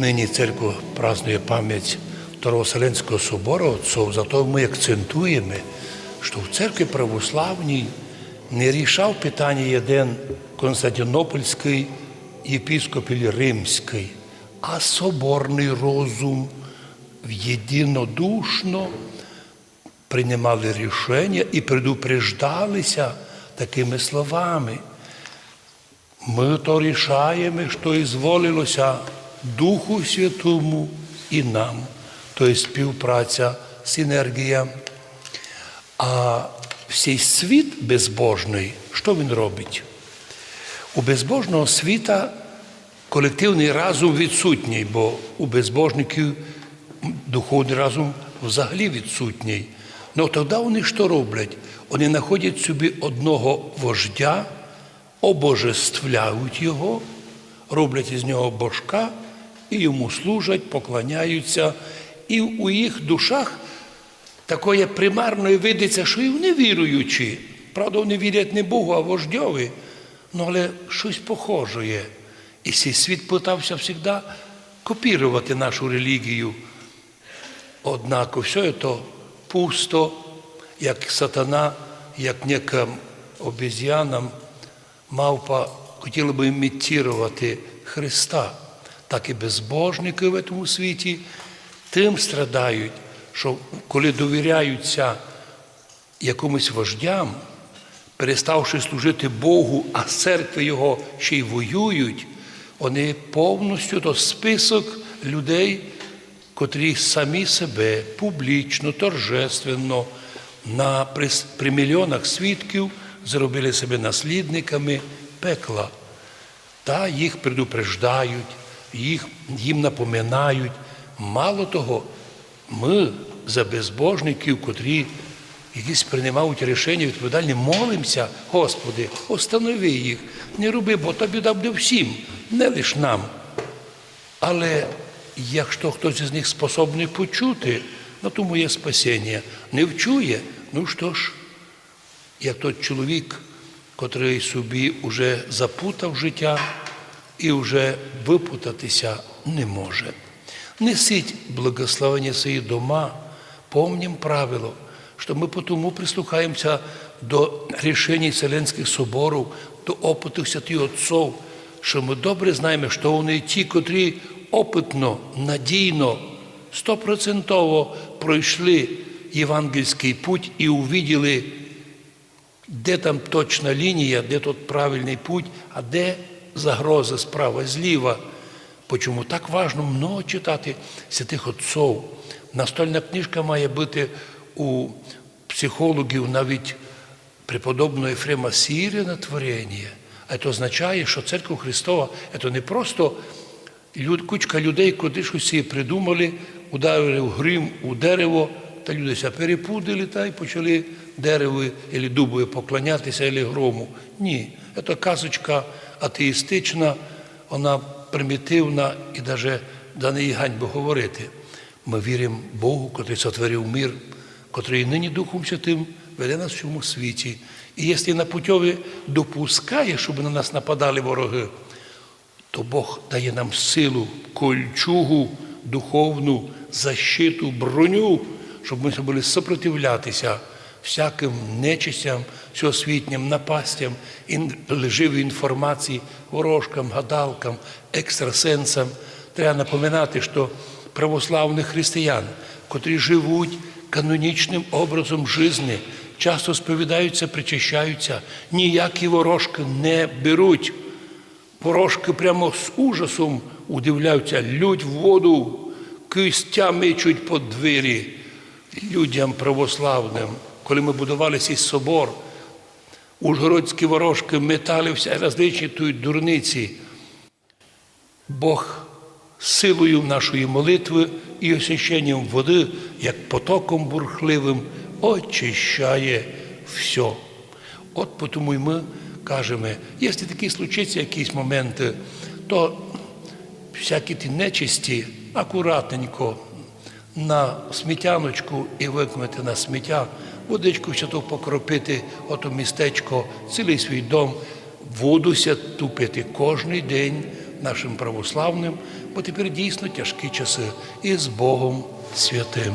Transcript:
нині церква празднує пам'ять Второго собору отцов, зато ми акцентуємо, що в церкві православній не рішав питання один Константинопольський єпископ і Римський, а соборний розум єдинодушно приймали рішення і предупреждалися такими словами. Ми то рішаємо, що ізволилося Духу Святому і нам, то є співпраця, синергія. А всій світ безбожний, що він робить? У безбожного світа колективний разум відсутній, бо у безбожників духовний разум взагалі відсутній. Ну тоді вони що роблять? Вони знаходять собі одного вождя, обожествляють його, роблять із нього божка і йому служать, поклоняються. І у їх душах такої примарної видиться, що і вони віруючі. Правда, вони вірять не Богу, а вождьові. Ну, але щось похоже. І цей світ питався завжди копірувати нашу релігію. Однак все це пусто, як сатана, як нека обезьяна, мавпа хотіла би імітувати Христа, так і безбожники в цьому світі тим страдають, що коли довіряються якомусь вождям, переставши служити Богу, а церкви його ще й воюють, вони повністю то список людей, котрі самі себе публічно, торжественно, на, при, при мільйонах свідків зробили себе наслідниками пекла. Та їх предупреждають, їх, їм напоминають. Мало того, ми за безбожників, котрі якісь приймають рішення відповідальні, молимося, Господи, останови їх, не роби, бо то біда буде всім, не лиш нам. Але якщо хтось із них способний почути, ну тому є спасіння. Не вчує, ну що ж, як той чоловік, котрий собі вже запутав життя і вже випутатися не може. Несіть благословення свої дома, помним правило, що ми потому прислухаємося до рішень Вселенських соборів, до опиту святих отців, що ми добре знаємо, що вони ті, котрі опитно, надійно, стопроцентово пройшли євангельський путь і увиділи, де там точна лінія, де тут правильний путь, а де загроза справа, зліва. Почому так важно много читати святих отців. Настольна книжка має бути у психологів навіть преподобного Ефрема Сіріна творення. А це означає, що церква Христова це не просто люд, кучка людей, котрі щось собі придумали, ударили в грім у дерево, та люди ся перепудили та й почали дереву або дубу поклонятися, або грому. Ні, це казочка атеїстична, вона примітивна і навіть за неї ганьбо говорити. Ми віримо Богу, котрий сотворив мир, котрий нині Духом Святим веде нас в цьому світі. І якщо на путьові допускає, щоб на нас нападали вороги, то Бог дає нам силу, кольчугу, духовну защиту, броню, щоб ми були сопротивлятися всяким нечистям, всеосвітнім напастям, лживої інформації, ворожкам, гадалкам, екстрасенсам. Треба напоминати, що православних християн, котрі живуть канонічним образом житті, часто сповідаються, причащаються, ніякі ворожки не беруть. Ворожки прямо з ужасом удивляються, лють в воду, кистями чуть по двері людям православним. Коли ми будували цей собор, ужгородські ворожки метали всі различні тут дурниці. Бог силою нашої молитви і освященням води, як потоком бурхливим, очищає все. От тому й ми кажемо, якщо такі случаться якісь моменти, то всякі ті нечисті акуратненько на сміттяночку і викинути на сміття, водичку святу покропити, ото містечко, цілий свій дом, воду тупити кожний день нашим православним, бо тепер дійсно тяжкі часи і з Богом святим.